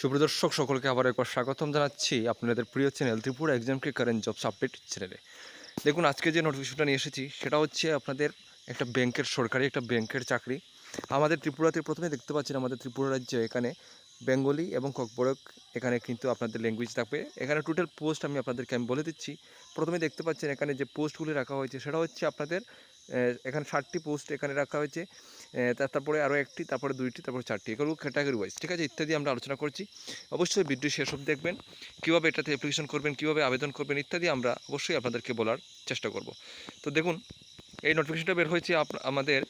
সুপ্রদর্শক সকলকে আবার একবার স্বাগতম জানাচ্ছি আপনাদের প্রিয় চ্যানেল ত্রিপুরা এক্সামকে কারেন্ট জবস আপডেট চ্যানেলে। দেখুন, আজকে যে নোটিফিকেশনটা নিয়ে এসেছি, সেটা হচ্ছে আপনাদের একটা ব্যাংকের সরকারি একটা ব্যাংকের চাকরি। আমাদের ত্রিপুরাতে প্রথমে দেখতে পাচ্ছেন, আমাদের ত্রিপুরা রাজ্যে এখানে বেঙ্গলি এবং ককবরক এখানে কিন্তু আপনাদের ল্যাঙ্গুয়েজ থাকবে। এখানে টোটাল পোস্ট আমি আপনাদেরকে আমি বলে দিচ্ছি। প্রথমে দেখতে পাচ্ছেন, এখানে যে পোস্টগুলি রাখা হয়েছে, সেটা হচ্ছে আপনাদের এখানে ষাটটি পোস্ট এখানে রাখা হয়েছে। তার- তারপরে আরও একটি, তারপরে দুইটি, তারপরে চারটি, এগুলো ক্যাটাগরি ওয়াইজ ঠিক আছে? ইত্যাদি আমরা আলোচনা করছি। অবশ্যই ভিডিও শেষ অবধি দেখবেন, কীভাবে এটাতে অ্যাপ্লিকেশন করবেন, কীভাবে আবেদন করবেন, ইত্যাদি আমরা অবশ্যই আপনাদেরকে বলার চেষ্টা করব। তো দেখুন, এই নোটিফিকেশনটা বের হয়েছে আমাদের,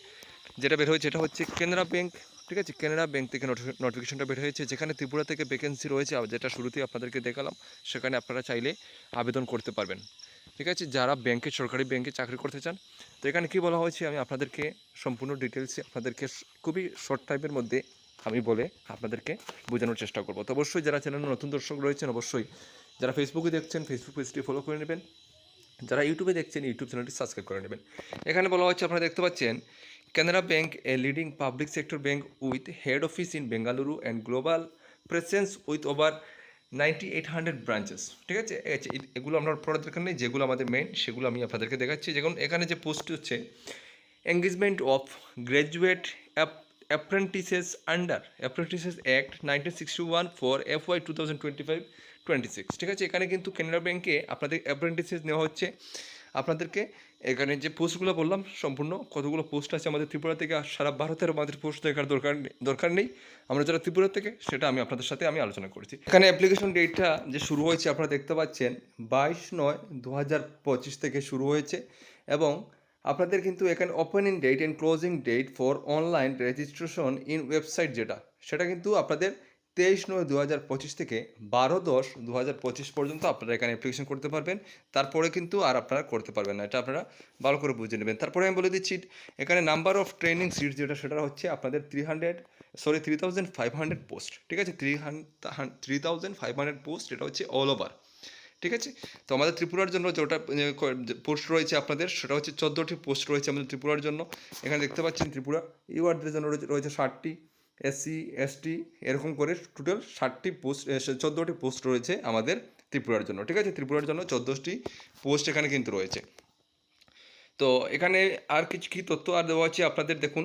যেটা বের হয়েছে, এটা হচ্ছে কেনারা ব্যাংক ঠিক আছে? কেনারা ব্যাংক থেকে নোটিফিকেশনটা বের হয়েছে, যেখানে ত্রিপুরা থেকে ভ্যাকেন্সি রয়েছে, যেটা শুরুতেই আপনাদেরকে দেখালাম, সেখানে আপনারা চাইলে আবেদন করতে পারবেন। ঠিক আছে? যারা ব্যাংকে সরকারি ব্যাংকে চাকরি করতে চান, তো এখানে কী বলা হয়েছে আমি আপনাদেরকে সম্পূর্ণ ডিটেলসে আপনাদেরকে খুবই শর্ট টাইমের মধ্যে আমি বলে আপনাদেরকে বোঝানোর চেষ্টা করব। তো অবশ্যই যারা চ্যানেলে নতুন দর্শক রয়েছেন, অবশ্যই যারা ফেসবুকে দেখছেন ফেসবুক পেজটি ফলো করে নেবেন। যারা ইউটিউবে দেখছেন ইউটিউব চ্যানেলটি সাবস্ক্রাইব করে নেবেন। এখানে বলা হচ্ছে আপনারা দেখতে পাচ্ছেন Canara bank a leading public sector bank with head office in Bengaluru and global presence with over ninety eight hundred branches, ঠিক আছে? এগুলো আমরা পড়ার দরকার নেই, যেগুলো আমাদের মেন সেগুলো আমি আপনাদেরকে দেখাচ্ছি। যেমন এখানে যে পোস্ট হচ্ছে engagement of graduate apprentices under apprentices act nineteen sixty one for F Y two thousand twenty five twenty six ঠিক আছে? এখানে কিন্তু কেনারা ব্যাংকে আপনাদের অ্যাপ্রেন্টিসেস নেওয়া হচ্ছে। আপনাদেরকে এখানে যে পোস্টগুলো বললাম, সম্পূর্ণ কতগুলো পোস্ট আছে আমাদের ত্রিপুরা থেকে আর সারা ভারতের আমাদের পোস্ট দেখার দরকার নেই- দরকার নেই। আমরা যারা ত্রিপুরা থেকে, সেটা আমি আপনাদের সাথে আমি আলোচনা করেছি। এখানে অ্যাপ্লিকেশন ডেটটা যে শুরু হয়েছে, আপনারা দেখতে পাচ্ছেন, বাইশ নয় দু পঁচিশ থেকে শুরু হয়েছে এবং আপনাদের কিন্তু এখানে opening date and closing date for online registration in website যেটা, সেটা কিন্তু আপনাদের তেইশ নয় দু হাজার পঁচিশ থেকে বারো দশ দু হাজার পঁচিশ পর্যন্ত আপনারা এখানে অ্যাপ্লিকেশন করতে পারবেন। তারপরে কিন্তু আর আপনারা করতে পারবেন না। এটা আপনারা ভালো করে বুঝে নেবেন। তারপরে আমি বলে দিচ্ছি, এখানে নাম্বার অফ ট্রেনিং সিট যেটা, সেটা হচ্ছে আপনাদের three hundred sorry three thousand five hundred post ঠিক আছে? Three three thousand five hundred post এটা হচ্ছে অল ওভার ঠিক আছে? তো আমাদের ত্রিপুরার জন্য যেটা পোস্ট রয়েছে আপনাদের, সেটা হচ্ছে চোদ্দোটি পোস্ট রয়েছে আমাদের ত্রিপুরার জন্য। এখানে দেখতে পাচ্ছেন ত্রিপুরা ইউআরদের জন্য রয়েছে ষাটটি। এসসি, এসটি এরকম করে টোটাল ষাটটি পোস্ট চোদ্দোটি পোস্ট রয়েছে আমাদের ত্রিপুরার জন্য, ঠিক আছে? ত্রিপুরার জন্য চোদ্দোটি পোস্ট এখানে কিন্তু রয়েছে। তো এখানে আর কিছু কী তথ্য আর দেওয়া আছে আপনাদের? দেখুন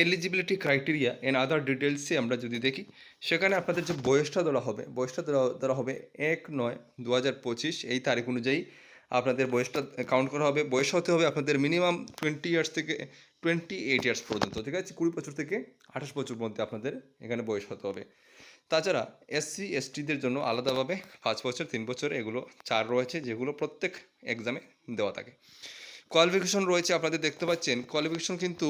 এলিজিবিলিটি ক্রাইটেরিয়া এন্ড আদার ডিটেলসে আমরা যদি দেখি, সেখানে আপনাদের যে বয়সটা ধরা হবে, বয়সটা ধরা ধরা হবে এক নয় দু হাজার পঁচিশ, এই তারিখ অনুযায়ী আপনাদের বয়সটা কাউন্ট করা হবে। বয়স হতে হবে আপনাদের মিনিমাম টোয়েন্টি ইয়ার্স থেকে টোয়েন্টি এইট ইয়ার্স পর্যন্ত, ঠিক আছে? কুড়ি বছর থেকে আঠাশ বছর মধ্যে আপনাদের এখানে বয়স হতে হবে। তাছাড়া এসসি এসটিদের জন্য আলাদাভাবে পাঁচ বছর, তিন বছর এগুলো চার রয়েছে, যেগুলো প্রত্যেক এক্সামে দেওয়া থাকে। কোয়ালিফিকেশন রয়েছে, আপনাদের দেখতে পাচ্ছেন। কোয়ালিফিকেশন কিন্তু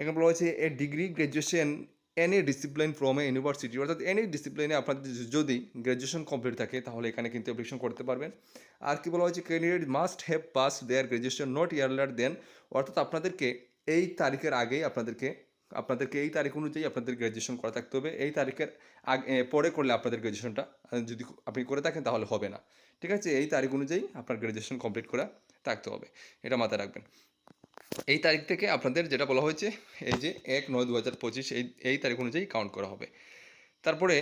এখানে রয়েছে a degree graduation any discipline from a university অর্থাৎ এনি ডিসিপ্লিনে আপনাদের যদি গ্র্যাজুয়েশন কমপ্লিট থাকে, তাহলে এখানে কিন্তু অ্যাপ্লিকেশন করতে পারবেন। আর কি বলা হয়েছে candidate must have pass their graduation not earlier than অর্থাৎ আপনাদেরকে এই তারিখের আগেই আপনাদেরকে আপনাদেরকে এই তারিখ অনুযায়ী আপনাদের গ্র্যাজুয়েশন করা থাকতে হবে। এই তারিখের আগে পরে করলে আপনাদের গ্র্যাজুয়েশনটা যদি আপনি করে থাকেন তাহলে হবে না। ঠিক আছে? এই তারিখ অনুযায়ী আপনার গ্র্যাজুয়েশন কমপ্লিট করা থাকতে হবে। এটা মাথায় রাখবেন। এই তারিখ থেকে আপনাদের যেটা বলা হয়েছে, এই যে এক নয় দু হাজার পঁচিশ, এই এই তারিখ অনুযায়ী কাউন্ট করা হবে। তারপরে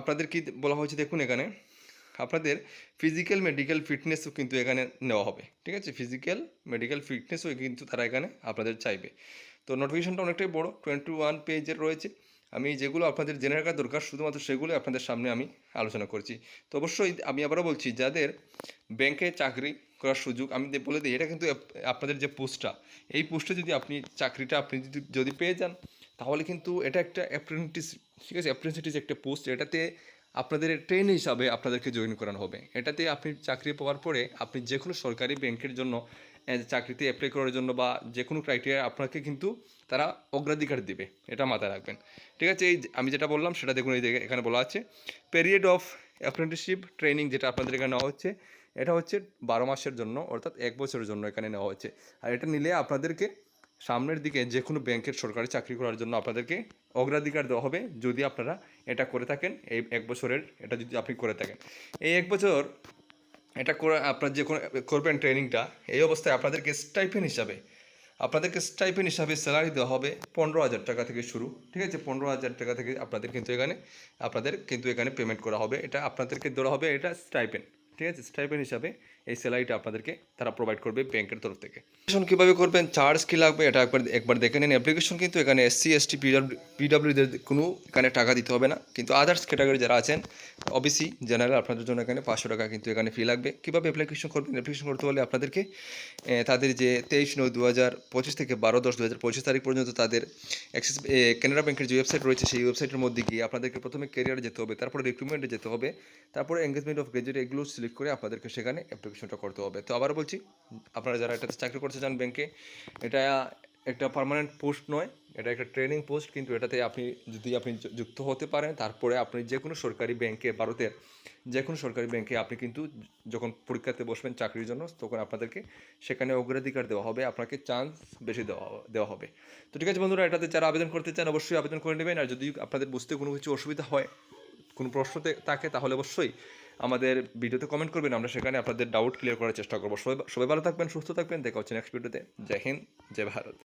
আপনাদের কি বলা হয়েছে দেখুন এখানে, আপনাদের ফিজিক্যাল মেডিকেল ফিটনেসও কিন্তু এখানে নেওয়া হবে, ঠিক আছে? ফিজিক্যাল মেডিকেল ফিটনেসও কিন্তু তারা এখানে আপনাদের চাইবে। তো নোটিফিকেশনটা অনেকটাই বড় টোয়েন্টি ওয়ান পেজের রয়েছে। আমি যেগুলো আপনাদের জেনে রাখা দরকার, শুধুমাত্র সেগুলো আপনাদের সামনে আমি আলোচনা করছি। তো অবশ্যই আমি আবারও বলছি, যাদের ব্যাংকে চাকরি করার সুযোগ আমি বলে দিই, এটা কিন্তু আপনাদের যে পোস্টটা এই পোস্টে যদি আপনি চাকরিটা আপনি যদি যদি পেয়ে যান, তাহলে কিন্তু এটা একটা অ্যাপ্রেন্টিস ঠিক আছে? অ্যাপ্রেন্টিস একটা পোস্ট এটাতে আপনাদের ট্রেন হিসাবে আপনাদেরকে জয়েন করানো হবে। এটাতে আপনি চাকরি পাওয়ার পরে আপনি যে কোনো সরকারি ব্যাংকের জন্য চাকরিতে অ্যাপ্লাই করার জন্য বা যে কোনো ক্রাইটেরিয়া আপনাকে কিন্তু তারা অগ্রাধিকার দেবে, এটা মাথায় রাখবেন। ঠিক আছে? এই আমি যেটা বললাম, সেটা দেখুন, এই এখানে বলা আছে পেরিয়ড অফ অ্যাপ্রেন্টিসশিপ ট্রেনিং যেটা আপনাদের এখানে নেওয়া হচ্ছে এটা হচ্ছে বারো মাসের জন্য, অর্থাৎ এক বছরের জন্য এখানে নেওয়া হচ্ছে আর এটা নিলে আপনাদেরকে সামনের দিকে যে কোনো ব্যাংকের সরকারি চাকরি করার জন্য আপনাদেরকে অগ্রাধিকার দেওয়া হবে যদি আপনারা এটা করে থাকেন, এই এক বছরের এটা যদি আপনি করে থাকেন। এই এক বছর এটা করে আপনার যে কোনো করবেন ট্রেনিংটা, এই অবস্থায় আপনাদেরকে স্টাইফেন হিসাবে, আপনাদেরকে স্টাইপেন হিসাবে স্যালারি দেওয়া হবে পনেরো হাজার টাকা থেকে শুরু, ঠিক আছে? পনেরো হাজার টাকা থেকে আপনাদের কিন্তু এখানে, আপনাদের কিন্তু এখানে পেমেন্ট করা হবে। এটা আপনাদেরকে দেওয়া হবে এটা স্টাইপেন। ঠিক আছে? স্টাইপেন হিসাবে এই স্যালারিটা আপনাদেরকে তারা প্রোভাইড করবে ব্যাংকের তরফ থেকে। অ্যাপ্লিকেশন কীভাবে করবেন? চার্জ কী লাগবে? এটা একবার একবার দেখে নিন। অ্যাপ্লিকেশন কিন্তু এখানে এসসি এসটি পিডব্লিউ পিডব্লিউদের কোনো এখানে টাকা দিতে হবে না। কিন্তু আদার্স ক্যাটাগরি যারা আছেন ওবিসি জেনারেল আপনাদের জন্য এখানে পাঁচশো টাকা কিন্তু এখানে ফি লাগবে। কীভাবে অ্যাপ্লিকেশন করবেন? অ্যাপ্লিকেশন করতে হলে আপনাদেরকে তাদের যে তেইশ নয় দু হাজার পঁচিশ থেকে বারো দশ দু হাজার পঁচিশ তারিখ পর্যন্ত তাদের অ্যাক্সিস কানাড়া ব্যাংকের যে ওয়েবসাইট রয়েছে, সেই ওয়েবসাইটের মধ্যে গিয়ে আপনাদেরকে প্রথমে ক্যারিয়ারে যেতে হবে, তারপরে রিক্রুটমেন্টে যেতে হবে, তারপরে এঙ্গেজমেন্ট অফ গ্রাজুয়েট এগুলো সিলেক্ট করে আপনাদেরকে সেখানে অ্যাপ্লিকেশনটা করতে হবে। তো আবার বলছি, আপনারা যারা এটাতে চাকরি করতে চান ব্যাংকে, এটা একটা পার্মানেন্ট পোস্ট নয়, এটা একটা ট্রেনিং পোস্ট কিন্তু এটাতে আপনি যদি আপনি যুক্ত হতে পারেন, তারপরে আপনি যে কোনো সরকারি ব্যাংকে ভারতের যে কোনো সরকারি ব্যাংকে আপনি কিন্তু যখন পরীক্ষাতে বসবেন চাকরির জন্য, তখন আপনাদেরকে সেখানে অগ্রাধিকার দেওয়া হবে, আপনাকে চান্স বেশি দেওয়া দেওয়া হবে। তো ঠিক আছে বন্ধুরা, এটাতে যারা আবেদন করতে চান অবশ্যই আবেদন করে নেবেন, আর যদি আপনাদের বুঝতে কোনো কিছু অসুবিধা হয়, কোনো প্রশ্ন থাকে, তাহলে অবশ্যই আমাদের ভিডিওতে কমেন্ট করবেন, আমরা সেখানে আপনাদের ডাউট ক্লিয়ার করার চেষ্টা করব। সবাই সবাই ভালো থাকবেন, সুস্থ থাকবেন। দেখা হচ্ছে নেক্সট ভিডিওতে জয় হিন্দ, জয় ভারত।